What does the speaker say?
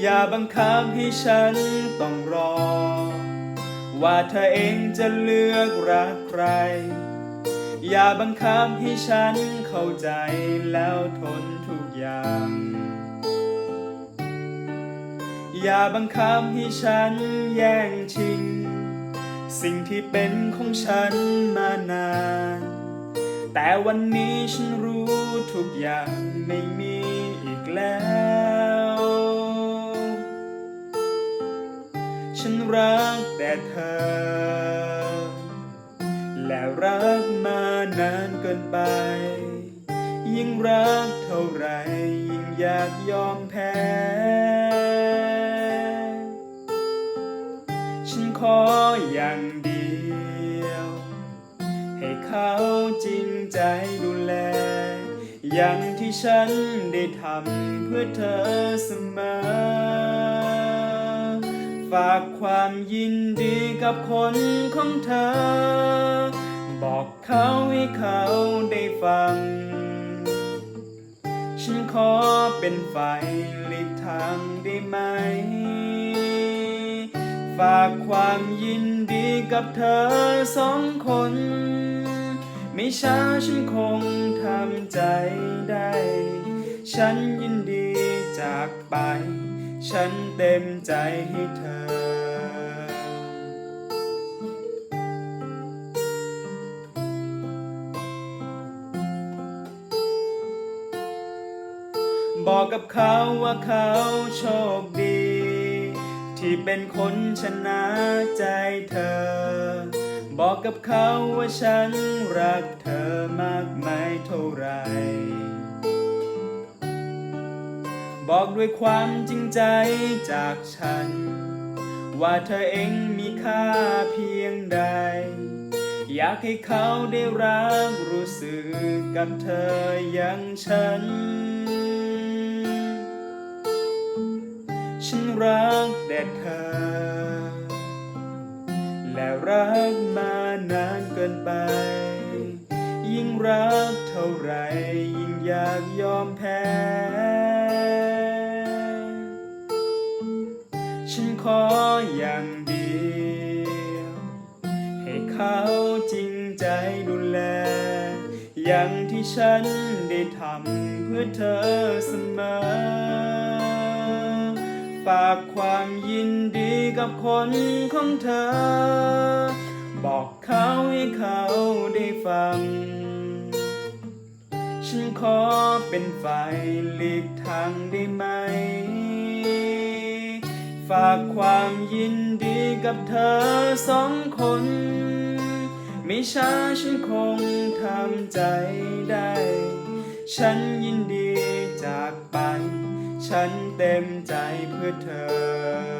อย่าบังคับให้ฉันต้องรอ ว่าเธอเองจะเลือกรักใคร อย่าบังคับให้ฉันเข้าใจแล้วทนทุกอย่าง อย่าบังคับให้ฉันแย่งชิง สิ่งที่เป็นของฉันมานาน แต่วันนี้ฉันรู้ทุกอย่างไม่มี เธอ และรักมานานเกินไป ยิ่งรักเท่าไรยิ่งอยากยอมแพ้ ฉันขออย่างเดียว ให้เขาจริงใจดูแล อย่างที่ฉันได้ทำเพื่อเธอเสมอากความยินดีกับคนของเธอ บอกเขาให้เขาได้ฟัง ฉันขอเป็นฝ่ายหลีกทางได้ไหม ฝากความยินดีกับเธอสองคน ไม่ช้าฉันคงทำใจได้ ฉันยินดีจากไป ฉันเต็มใจให้เธอ บอกกับเขาว่าเขาโชคดี ที่เป็นคนชนะใจเธอ บอกกับเขาว่าฉันรักเธอมากมายเท่าไหร บอกด้วยความจริงใจจากฉัน ว่าเธอเองมีค่าเพียงใด อยากให้เขาได้รักรู้สึกกับเธออย่างฉัน ฉันรักแต่เธอ และรักมานานเกินไป ยิ่งรักเท่าไร ยิ่งอยากยอมแพ้ ออย่างเดียว ให้เขาจริงใจดูแล อย่างที่ฉันได้ทำเพื่อเธอเสมอ ฝากความยินดีกับคนของเธอ บอกเขาให้เขาได้ฟัง ฉันขอเป็นฝ่ายหลีกทางได้ไหม ฝากความยินดีกับเธอสองคน ไม่ช้าฉันคงทำใจได้ ฉันยินดีจากไป ฉันเต็มใจเพื่อเธอ